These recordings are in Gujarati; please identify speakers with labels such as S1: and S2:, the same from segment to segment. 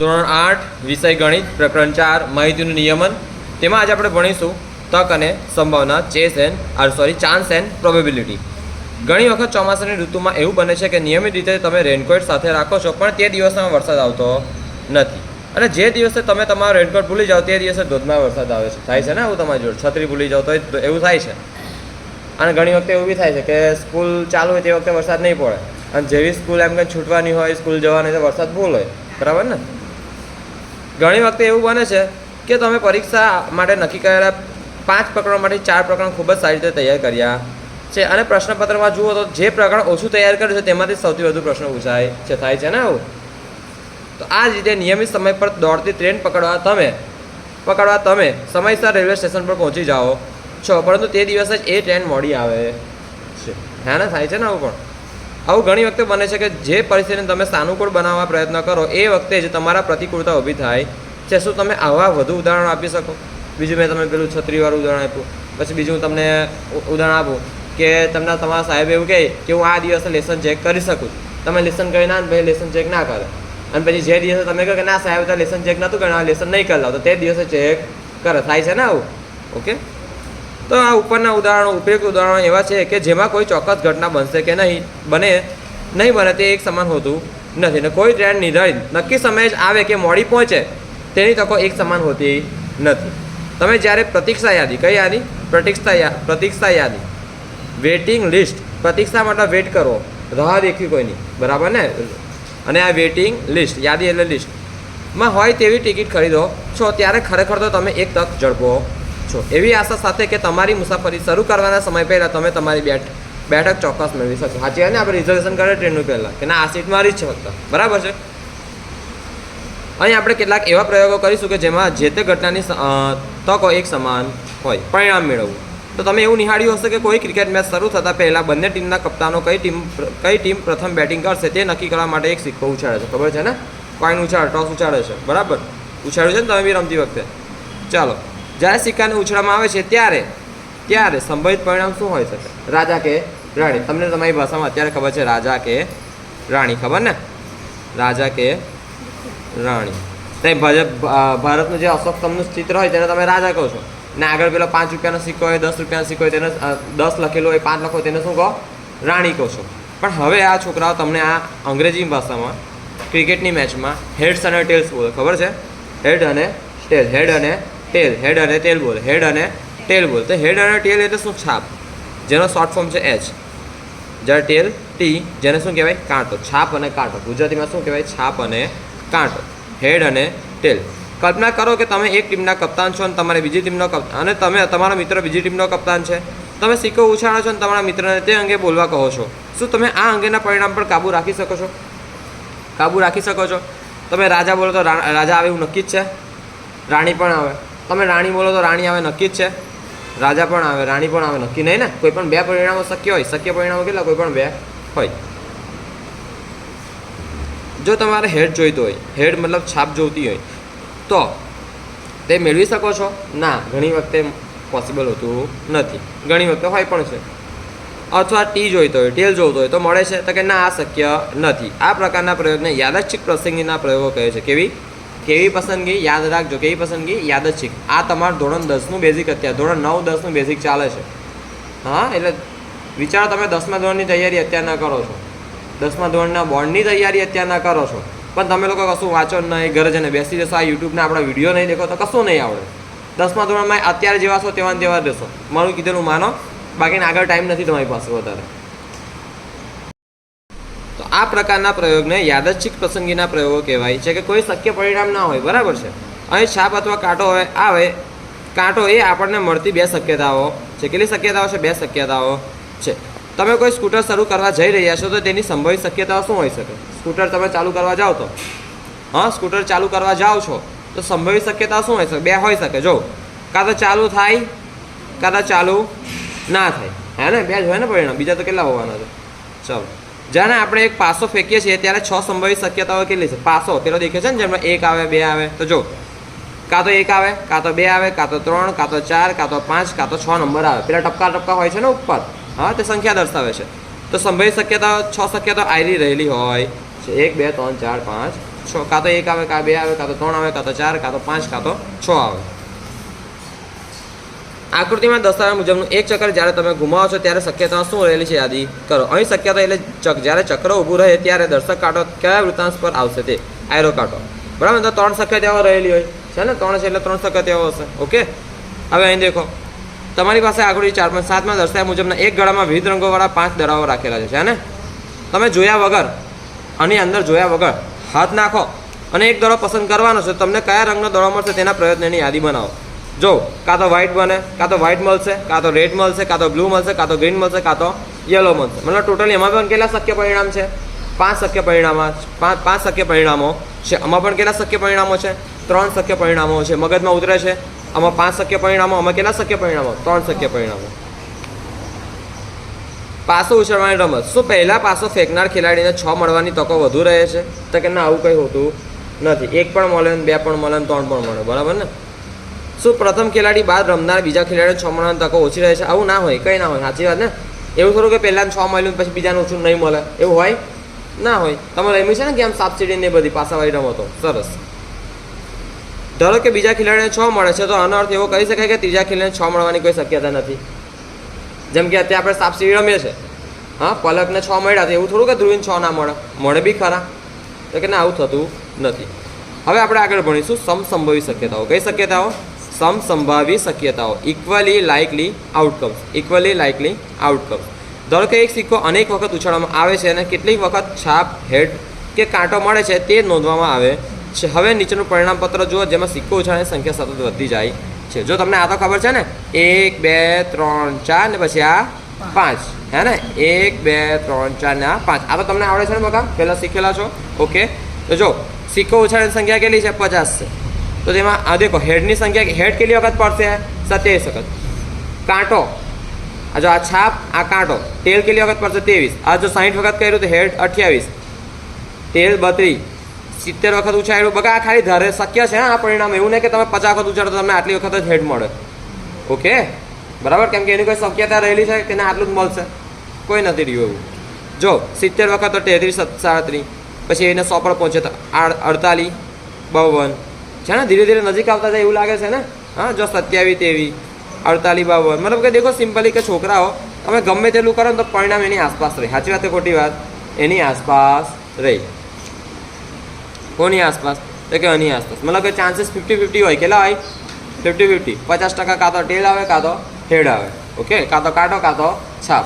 S1: ધોરણ આઠ, વિષય ગણિત, પ્રકરણ ચાર, માહિતીનું નિયમન. તેમાં આજે આપણે ભણીશું તક અને સંભાવના, chess and R sorry chance and probability ઘણી વખત ચોમાસાની ઋતુમાં એવું બને છે કે નિયમિત રીતે તમે રેનકોટ સાથે રાખો છો, પણ તે દિવસમાં વરસાદ આવતો નથી. અને જે દિવસે તમે તમારો રેનકોટ ભૂલી જાઓ, તે દિવસે ધોધમાર વરસાદ આવે છે. થાય છે ને આવું તમારી જોડે? છત્રી ભૂલી જાઓ તો એવું થાય છે. અને ઘણી વખતે એવું બી થાય છે કે સ્કૂલ ચાલુ હોય તે વખતે વરસાદ નહીં પડે. અને જેવી સ્કૂલ એમ કંઈ છૂટવાની હોય સ્કૂલ જવાની તો વરસાદ ભૂલ હોય. બરાબર ને? ઘણી વખતે એવું બને છે કે તમે પરીક્ષા માટે નક્કી કરેલા પાંચ પ્રકરણમાંથી ચાર પ્રકરણ ખૂબ જ સારી રીતે તૈયાર કર્યા છે. અને પ્રશ્નપત્રમાં જુઓ તો જે પ્રકરણ ઓછું તૈયાર કર્યું છે તેમાંથી સૌથી વધુ પ્રશ્નો પૂછાય છે, થાય છે ને આવું? તો આ જ રીતે નિયમિત સમય પર દોડતી ટ્રેન પકડવા તમે પકડવા તમે સમયસર રેલવે સ્ટેશન પર પહોંચી જાઓ છો. પરંતુ તે દિવસે જ એ ટ્રેન મોડી આવે છે. હા ને? થાય છે ને આવું પણ? આવું ઘણી વખતે બને છે કે જે પરિસ્થિતિને તમે સાનુકૂળ બનાવવા પ્રયત્ન કરો, એ વખતે જ તમારા પ્રતિકૂળતા ઊભી થાય છે. શું તમે આવા વધુ ઉદાહરણો આપી શકો? બીજું મેં તમને પેલું છત્રીવાળું ઉદાહરણ આપ્યું. પછી બીજું હું તમને ઉદાહરણ આપું કે તમને તમારા સાહેબ એવું કહે કે હું આ દિવસે લેસન ચેક કરી શકું. તમે લેસન કરી ના ભાઈ લેસન ચેક ના કરે. અને પછી જે દિવસે તમે કહો કે ના સાહેબ તો લેસન ચેક નહોતું કર્યું લેસન નહીં કરી લાવ તો તે દિવસે ચેક કરે, થાય છે ને આવું? ઓકે? તો આ ઉપરના ઉદાહરણો ઉપયુક્ત ઉદાહરણો એવા છે કે જેમાં કોઈ ચોક્કસ ઘટના બનશે કે નહીં, બને નહીં બને તે એક સમાન હોતું નથી. ને કોઈ ટ્રેન નિર્ધારિત નક્કી સમયે જ આવે કે મોડી પહોંચે, તેની તકો એક સમાન હોતી નથી. તમે જ્યારે પ્રતીક્ષા યાદી, કઈ યાદી? પ્રતીક્ષા પ્રતીક્ષા યાદી. Waiting list. પ્રતીક્ષા માટે વેટ કરો. રાહ દેખવી કોઈની. બરાબર ને? અને આ વેટિંગ લિસ્ટ, યાદી એટલે લિસ્ટમાં હોય તેવી ટિકિટ ખરીદો. છો, ત્યારે ખરેખર તો તમે એક તક ઝડપો છો. એવી આશા સાથે કે તમારી મુસાફરી શરૂ કરવાના સમય પહેલાં તમે તમારી બેઠ બેઠક ચોક્કસ મેળવી શકશો. સાચી ને? આપણે રિઝર્વેશન કરે ટ્રેનનું પહેલાં. કે ના, આ સીટ મારી જ છે ફક્ત બરાબર છે? અહીં આપણે કેટલાક એવા પ્રયોગો કરીશું કે જેમાં જે તે ઘટનાની તકો એક સમાન હોય, પરિણામ મેળવવું. તો તમે એવું નિહાળ્યું હશે કે કોઈ ક્રિકેટ મેચ શરૂ થતાં પહેલાં બંને ટીમના કપ્તાનો કઈ ટીમ કઈ ટીમ પ્રથમ બેટિંગ કરશે તે નક્કી કરવા માટે એક સિક્કો ઉછાળે છે. ખબર છે ને? કોઈન ઉછાળે ટોસ ઉછાળે છે. બરાબર? ઉછાળ્યું છે ને તમે બી રમતી વખતે? ચાલો. જ્યારે સિક્કાને ઉછળવામાં આવે છે ત્યારે? ત્યારે સંભવિત પરિણામ શું હોઈ શકે? રાજા કે રાણી? તમને તમારી ભાષામાં અત્યારે ખબર છે રાજા કે રાણી, ખબર ને? રાજા કે રાણી. તે ભારતનું જે અશોક સ્તંભનું ચિત્ર હોય તેને તમે રાજા કહો છો. ને આગળ પેલો પાંચ રૂપિયાનો સિક્કો હોય, દસ રૂપિયાનો સિક્કો હોય, તેને દસ લખેલો હોય, પાંચ લખો હોય, તેને શું કહો? રાણી કહો છો. પણ હવે આ છોકરાઓ તમને આ અંગ્રેજી ભાષામાં, ક્રિકેટની મેચમાં, હેડ્સ અને ટેલ્સ બોલે, ખબર છે? હેડ અને ટેલ, હેડ અને ટેલ હેડ અને ટેલ બોલ, હેડ અને ટેલ બોલ. તો હેડ અને ટેલ એટલે શું? છાપ. જેનો શોર્ટ ફોર્મ છે એચ જ્યારે ટેલ ટી જેને શું કહેવાય? કાંટો. છાપ અને કાંટો. ગુજરાતીમાં શું કહેવાય? છાપ અને કાંટો. હેડ અને ટેલ કલ્પના કરો કે તમે એક ટીમના કપ્તાન છો અને તમારે બીજી ટીમનો કપ્તાન અને તમે તમારો મિત્ર બીજી ટીમનો કપ્તાન છે. તમે સિક્કો ઉછાળો છો અને તમારા મિત્રને તે અંગે બોલવા કહો છો. શું તમે આ અંગેના પરિણામ પર કાબૂ રાખી શકો છો? કાબૂ રાખી શકો છો? તમે રાજા બોલો તો રાજા આવે એવું નક્કી જ છે? રાણી પણ આવે. તમે રાણી બોલો તો રાણી આવે નક્કી જ છે. રાજા પણ આવે, રાણી પણ આવે નક્કી. નહીં ને? કોઈ પણ બે પરિણામો શક્ય હોય. શક્ય પરિણામો કેટલા? કોઈ પણ બે હોય. જો તમારે હેડ જોઈતો હોય, હેડ મતલબ છાપ જોઈતી હોય, તો તે મેળવી શકો છો. ના, ઘણી વખતે પોસિબલ હોતું નથી. ઘણી વખતે હોય પણ છે. અથવા ટી જોઈતો હોય, ટેલ જોઈતો હોય, તો મળે છે. તો કે ના, આ શક્ય નથી. આ પ્રકારના પ્રયોગને યાદચ્છિક પ્રસંગીના પ્રયોગો કહે છે. કેવી? કેવી પસંદગી? યાદ રાખજો કેવી પસંદગી? યાદચ્છિક આ તમારું ધોરણ દસનું બેઝિક અત્યારે. ધોરણ નવ, દસનું બેઝિક ચાલે છે. હા, એટલે વિચારો તમે દસમા ધોરણની તૈયારી અત્યારના કરો છો. દસમા ધોરણના બોર્ડની તૈયારી અત્યારના કરો છો. પણ તમે લોકો કશું વાંચો નહીં, ઘરે જઈને બેસી જશો. આ યુટ્યુબના આપણા વીડિયો નહીં દેખો તો કશું નહીં આવડે. દસમા ધોરણમાં અત્યારે જેવા છો તેવા ને તેવા જ રહેશો. મારું કીધેલું માનો. બાકીને આગળ ટાઈમ નથી તમારી પાસે વધારે. આ પ્રકારના પ્રયોગને યાદચ્છિક પસંદગીના પ્રયોગો કહેવાય છે કે કોઈ શક્ય પરિણામ ના હોય, બરાબર છે? અહીં છાપ અથવા કાંટો હોય આવે. કાંટો એ આપણને મળતી બે શક્યતાઓ છે. કેટલી શક્યતાઓ છે? બે શક્યતાઓ છે. તમે કોઈ સ્કૂટર શરૂ કરવા જઈ રહ્યા છો તો તેની સંભવિત શક્યતાઓ શું હોઈ શકે? સ્કૂટર તમે ચાલુ કરવા જાઓ તો. હા, સ્કૂટર ચાલુ કરવા જાઓ છો તો સંભવિત શક્યતા શું હોઈ શકે? બે હોઈ શકે. જો, કાં તો ચાલુ થાય, કાં તો ચાલુ ના થાય. હે ને? બે જ હોય ને પરિણામ. બીજા તો કેટલા હોવાના છે? ચાલો. જ્યારે આપણે એક પાસો ફેંકીએ છીએ ત્યારે છ સંભવિત શક્યતાઓ કેટલી છે પાસો પેલો દેખે છે ને જેમાં એક આવે બે આવે તો જો કાં તો એક આવે કાં તો બે આવે કાં તો ત્રણ કાં તો ચાર કાં તો પાંચ કાં તો છ નંબર આવે પેલા ટપકા ટપકા હોય છે ને ઉપર હા તે સંખ્યા દર્શાવે છે તો સંભવિત શક્યતાઓ છ શક્યતા આયરી રહેલી હોય છે એક બે ત્રણ ચાર પાંચ છ કાં તો એક આવે કાં બે આવે કાં તો ત્રણ આવે કાં તો ચાર કાં તો પાંચ કાં તો છ આવે આકૃતિમાં દર્શાવ્યા મુજબનું એક ચક્ર જ્યારે તમે ઘુમાવો છો ત્યારે શક્યતાઓ શું રહેલી છે યાદી કરો. અહીં શક્યતા એટલે ચક, જ્યારે ચક્ર ઊભું રહે ત્યારે દર્શક કાંટો કયા વૃત્તાંશ પર આવશે તે. આયરો કાંટો. બરાબર? તો ત્રણ શક્યતાઓ રહેલી હોય. છે ને? ત્રણ છે એટલે ત્રણ શક્યતાઓ હશે. ઓકે? હવે અહીં દેખો. તમારી પાસે આકૃતિ ચાર પાંચ સાતમાં દર્શાવ્યા મુજબના એક ગળામાં વિવિધ રંગોવાળા પાંચ દડાઓ રાખેલા છે. છે ને? તમે જોયા વગર, આની અંદર જોયા વગર હાથ નાખો અને એક દડો પસંદ કરવાનો છે. તમને કયા રંગનો દડો મળશે તેના પ્રયત્નની યાદી બનાવો. જો, કાં તો વ્હાઇટ બને, કાં તો વ્હાઇટ મળશે, કાં તો રેડ મળશે, કાં તો બ્લુ મળશે, કાં તો ગ્રીન મળશે, કાં તો યલો મળશે. મતલબ ટોટલી એમાં પણ કેટલા શક્ય પરિણામ છે? પાંચ શક્ય પરિણામો, પાંચ પાંચ શક્ય પરિણામો છે. આમાં પણ કેટલા શક્ય પરિણામો છે? ત્રણ શક્ય પરિણામો છે. મગજમાં ઉતરે છે. આમાં પાંચ શક્ય પરિણામો, આમાં કેટલા શક્ય પરિણામો? ત્રણ શક્ય પરિણામો. પાસો ઉછળવાની રમત. શું પહેલાં પાસો ફેંકનાર ખેલાડીને છ મળવાની તકો વધુ રહે છે? તો કે ના, આવું કંઈ હોતું નથી. એક પણ મળે બે પણ મળે ત્રણ પણ મળે. બરાબર ને? શું પ્રથમ ખેલાડી બાદ રમનાર બીજા ખેલાડીને છ મહિનાની તકો ઓછી રહે છે. આવું ના હોય, કંઈ ના હોય, સાચી વાત ને? એવું થોડું કે પહેલાં છ મળ્યું પછી બીજાને ઓછું નહીં મળે. એવું હોય? ના હોય. તમે રમ્યું છે ને કે આમ ને બધી પાસાવાળી રમતો સરસ. ધારો કે બીજા ખેલાડીને છ મળે છે, તો આનો અર્થ એવો કહી શકાય કે ત્રીજા ખેલાડીને છ મળવાની કોઈ શક્યતા નથી. જેમ કે અત્યારે આપણે સાપ સીડી રમીએ છીએ હા, પલકને છ મળ્યા તો એવું થોડું કે ધ્રુવીને છ ના મળે. મળે બી ખરા. તો કે ના, આવું થતું નથી. હવે આપણે આગળ ભણીશું સમસંભવી શક્યતાઓ. કઈ શક્યતાઓ? સમસંભાવી શક્યતાઓ. Equally likely outcomes equally likely outcomes ધારો કે એક સિક્કો અનેક વખત ઉછાળવામાં આવે છે અને કેટલીક વખત છાપ હેડ કે કાંટો મળે છે તે નોંધવામાં આવે છે. હવે નીચેનું પરિણામપત્ર જુઓ જેમાં સિક્કો ઉછાળવાની સંખ્યા સતત વધતી જાય છે. જો તમને આ તો ખબર છે ને? એક, બે, ત્રણ, ચાર ને પછી આ પાંચ. હે ને? એક, બે, ત્રણ, ચાર ને આ પાંચ. આ તો તમને આવડે છે ને બકા? પહેલાં શીખેલા છો? ઓકે. તો જો, સિક્કો ઉછાળવાની સંખ્યા કેટલી છે? પચાસ છે. તો તેમાં, આ દેખો, હેડની સંખ્યા હેડ કેટલી વખત પડશે? સત્યાવીસ વખત. કાંટો. આ જો આ છાપ, આ કાંટો. તેલ કેટલી વખત પડશે? ત્રેવીસ. આ જો સાહીઠ વખત કર્યું તો હેડ અઠ્યાવીસ. તેલ બત્રીસ. સિત્તેર વખત ઉછાળ્યું. બગા આ ખાલી ધારે, શક્ય છે, આ પરિણામ. એવું નહીં કે તમે પચાસ વખત ઉછાળો તમને આટલી વખત જ હેડ મળે. ઓકે? બરાબર? કેમ કે એની કોઈ શક્યતા રહેલી છે કે ના, આટલું જ મળશે? કોઈ નથી રહ્યું એવું. જો, સિત્તેર વખત તો તેત્રીસ, સાડત્રીસ. પછી એને સો પહોંચે તો અડતાલીસ, બાવન. છે ને? ધીરે ધીરે નજીક આવતા જાય એવું લાગે છે ને? હા, જો સત્યાવી તેવી, અડતાલીસ, બાવન. મતલબ કે દેખો સિમ્પલી કે છોકરાઓ, તમે ગમે તેટલું કરો ને તો પરિણામ એની આસપાસ રહે. સાચી વાત ખોટી વાત? એની આસપાસ રહી. કોની આસપાસ? તો કે એની આસપાસ. મતલબ કે ચાન્સીસ ફિફ્ટી ફિફ્ટી હોય. કેટલા હોય? ફિફ્ટી ફિફ્ટી પચાસ ટકા કાં તો ટેલ આવે, કાં તો હેડ આવે. ઓકે? કાં તો કાંટો, કાં તો છાપ.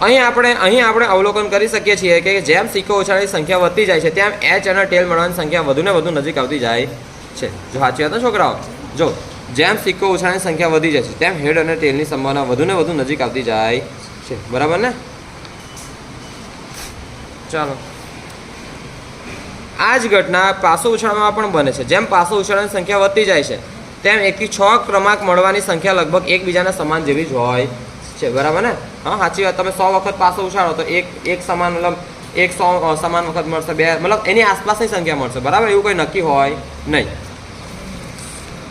S1: અહીં આપણે અહીં આપણે અવલોકન કરી શકીએ છીએ કે જેમ સિક્કો ઉછાળની સંખ્યા વધતી જાય છે, તેમ એચ અને ટેલ મળવાની સંખ્યા વધુને વધુ નજીક આવતી જાય છે. જો સાચી વાત છોકરાઓ? જો, જેમ સિક્કો ઉછાળની સંખ્યા વધી જાય છે, તેમ હેડ અને ટેલની સંભાવના વધુને વધુ નજીક આવતી જાય છે. બરાબર ને? ચાલો. આ જ ઘટના પાસો ઉછાળવામાં પણ બને છે. જેમ પાસો ઉછાળવાની સંખ્યા વધતી જાય છે, તેમ એકથી છ ક્રમાંક મળવાની સંખ્યા લગભગ એકબીજાના સમાન જેવી જ હોય છે. બરાબર ને? હા, સાચી વાત. તમે સો વખત પાસો ઉછાળો તો એક એક સમાન, મતલબ એક સો સમાન વખત મળશે, બે, મતલબ એની આસપાસની સંખ્યા મળશે. બરાબર? એવું કંઈ નક્કી હોય નહીં.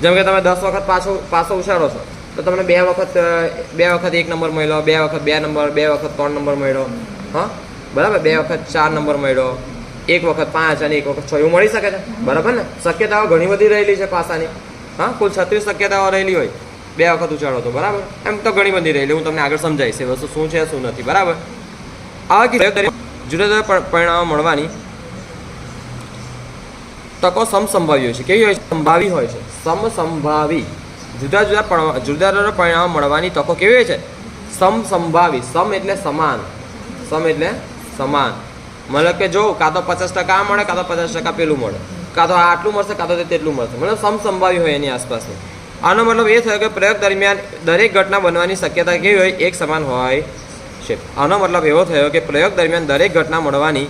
S1: જેમ કે તમે દસ વખત પાછો, પાસો ઉછાળો છો, તો તમને બે વખત બે વખત એક નંબર મળ્યો, બે વખત બે નંબર, બે વખત ત્રણ નંબર મળ્યો. હા? બરાબર? બે વખત ચાર નંબર મળ્યો, એક વખત પાંચ અને એક વખત છ. એવું મળી શકે છે? બરાબર ને? શક્યતાઓ ઘણી બધી રહેલી છે પાસાની. હા? કુલ છત્રીસ શક્યતાઓ રહેલી હોય. બે વખત ઉછાળો હતો, બરાબર? એમ તો ઘણી બધી રહેલી હું તમને આગળ સમજાવીશ એ વસ્તુ શું છે, શું નથી, બરાબર? આવા જુદા જુદા પરિણામો મળવાની તકો સમસંભાવી હોય છે. કેવી હોય છે? સંભાવી હોય છે. સમસંભાવી. જુદા જુદા જુદા જુદા પરિણામો મળવાની તકો કેવી હોય છે? સમસંભાવી. સમ એટલે સમાન. સમ એટલે સમાન. મતલબ કે જો કાં તો પચાસ ટકા આ મળે, કાં તો પચાસ ટકા પેલું મળે. કાં તો આટલું મળશે, કાં તો તેટલું મળશે. મતલબ સમસંભાવી હોય એની આસપાસનું. આનો મતલબ એ થયો કે પ્રયોગ દરમિયાન દરેક ઘટના બનવાની શક્યતા કેવી હોય? એક સમાન હોય છે. આનો મતલબ એવો થયો કે પ્રયોગ દરમિયાન દરેક ઘટના મળવાની,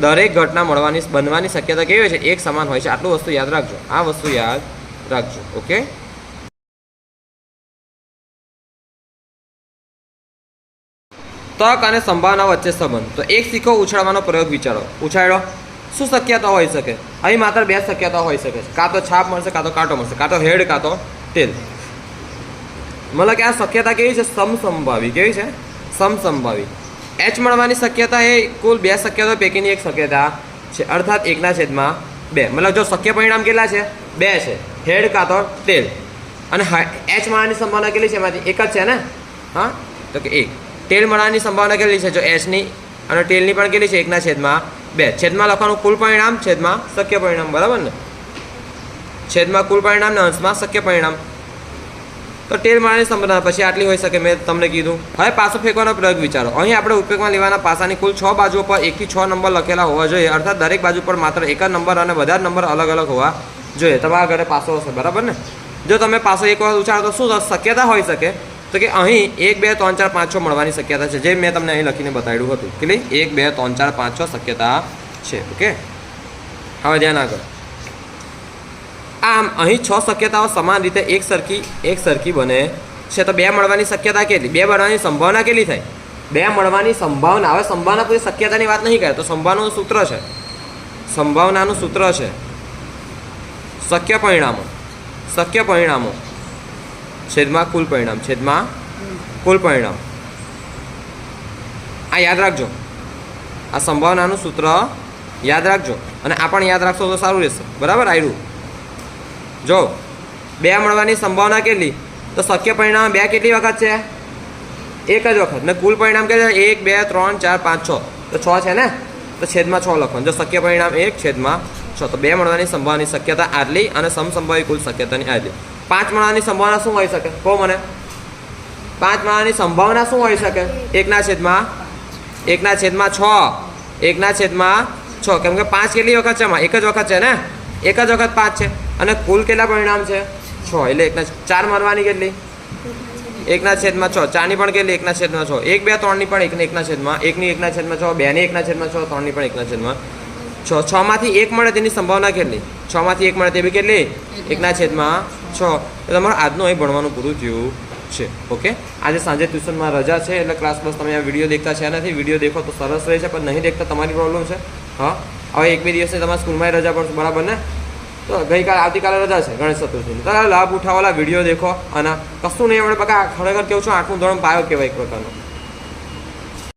S1: દરેક ઘટના મળવાની, બનવાની શક્યતા કેવી હોય છે? એક સમાન હોય છે. આટલું વસ્તુ યાદ રાખજો. આ વસ્તુ યાદ રાખજો, ઓકે? તક અને સંભાવના વચ્ચે સંબંધ. તો એક સિક્કો ઉછાળવાનો પ્રયોગ વિચારો. ઉછાળો. શું શક્યતા હોઈ શકે? અહીં માત્ર બે શક્યતા હોઈ શકે છે. કાં તો છાપ મળશે, કાં તો કાંટો મળશે. કાં તો હેડ, કાં તો ટેલ મતલબ કે આ શક્યતા કેવી છે? સમસંભાવી કેવી છે? સમસંભાવી એચ મળવાની શક્યતા એ કુલ બે શક્યતા પૈકીની એક શક્યતા છે. અર્થાત એકના છેદમાં બે. મતલબ જો શક્ય પરિણામ કેટલા છે? બે છે. હેડ કાં તો તેલ. અને એચ મળવાની સંભાવના કેટલી છે? એમાંથી એક જ છે ને? હા? તો કે એક. તેલ મળવાની સંભાવના કેટલી છે? જો એચની અને તેલની પણ કેટલી છે? એકના છેદમાં બે. છેદમાં લખવાનું કુલ પરિણામ, છેદમાં શક્ય પરિણામ. બરાબર ને? છેદમાં કુલ પરિણામ ને અંશમાં શક્ય પરિણામ. તો ટેલ માળાની સંભાવના પછી આટલી હોઈ શકે, મેં તમને કીધું. હવે પાસો ફેંકવાનો પ્રયોગ વિચારો. અહીં આપણે ઉપયોગમાં લેવાના પાસાની કુલ છ બાજુઓ પર એકથી છ નંબર લખેલા હોવા જોઈએ. અર્થાત દરેક બાજુ પર માત્ર એક જ નંબર અને બધા જ નંબર અલગ અલગ હોવા જોઈએ. તમારા ઘરે પાસો હશે, બરાબર ને? જો તમે પાસો એક વખત ઉછાળો, તો શું શક્યતા હોઈ શકે. તો કે અહીં એક, બે, ત્રણ, ચાર, પાંચ, છ મળવાની શક્યતા છે. જે મેં તમને અહીં લખીને બતાવ્યું હતું. કેટલી એક, બે, ત્રણ, ચાર, પાંચ, છ શક્યતા છે. ઓકે? હવે ધ્યાન આગળ. આમ અહીં છ શક્યતાઓ સમાન રીતે એક સરખી એક સરખી બને છે. તો બે મળવાની શક્યતા કેટલી? બે મળવાની સંભાવના કેટલી થાય? બે મળવાની સંભાવના. હવે સંભાવના કોઈ શક્યતાની વાત નહીં કરે. તો સંભાવનાનું સૂત્ર છે. સંભાવનાનું સૂત્ર છે. શક્ય પરિણામો. શક્ય પરિણામો. છેદમાં કુલ પરિણામ. છેદમાં કુલ પરિણામ. આ યાદ રાખજો. આ સંભાવનાનું સૂત્ર યાદ રાખજો. અને આ પણ યાદ રાખશો તો સારું રહેશે. બરાબર? આયરું. જો, બે મળવાની સંભાવના કેટલી? તો શક્ય પરિણામ બે કેટલી વખત છે? એક જ વખત. ને કુલ પરિણામ કેટલા એક, બે, ત્રણ, ચાર, પાંચ, છ. તો છ છે ને? તો છેદમાં છ લખવાનું. જો શક્ય પરિણામ એક, છેદમાં છ. તો બે મળવાની સંભાવનાની શક્યતા આટલી અને સમસંભાવી કુલ શક્યતાની આટલી. પાંચ મળવાની સંભાવના શું હોઈ શકે? કહો મને. પાંચ મળવાની સંભાવના શું હોઈ શકે? એકના છેદમાં એકના છેદમાં છ. એકના છેદમાં છ. કેમ કે પાંચ કેટલી વખત છે એમાં એક જ વખત છે ને? એક જ વખત પાંચ છે. અને કુલ કેટલા પરિણામ છે? છ. એટલે એકના ચાર મારવાની કેટલી? એકના છેદમાં છ. ચારની પણ કેટલી? એકના છેદમાં છ. એક, બે, ત્રણની પણ એકને એકના છેદમાં. એકની એકના છેદમાં છ, બેની એકના છેદમાં છ, ત્રણની પણ એકના છેદમાં છ. છમાંથી એક મળે તેની સંભાવના કેટલી? છમાંથી એક મળે તે બી કેટલી? એકના છેદમાં છ. તમારે આજનું અહીં ભણવાનું પૂરું થયું છે. ઓકે? આજે સાંજે ટ્યુશનમાં રજા છે એટલે ક્લાસ બસ તમે આ વીડિયો દેખતા છે નથી. વીડિયો દેખો તો સરસ રહે છે, પણ નહીં દેખતા તમારી પ્રોબ્લેમ છે. હા? હવે એક બે દિવસે તમારા સ્કૂલમાં રજા પડશે. બરાબર ને? તો ગઈકાલે, આવતીકાલે રજા છે, ગણેશ ચતુર્થીની. તો લાભ ઉઠાવેલા વીડિયો દેખો અને કશું નહીં, આપણે બકા ખરેખર કેવું છું આઠમું ધોરણ પાયો કહેવાય એક પ્રકારનો.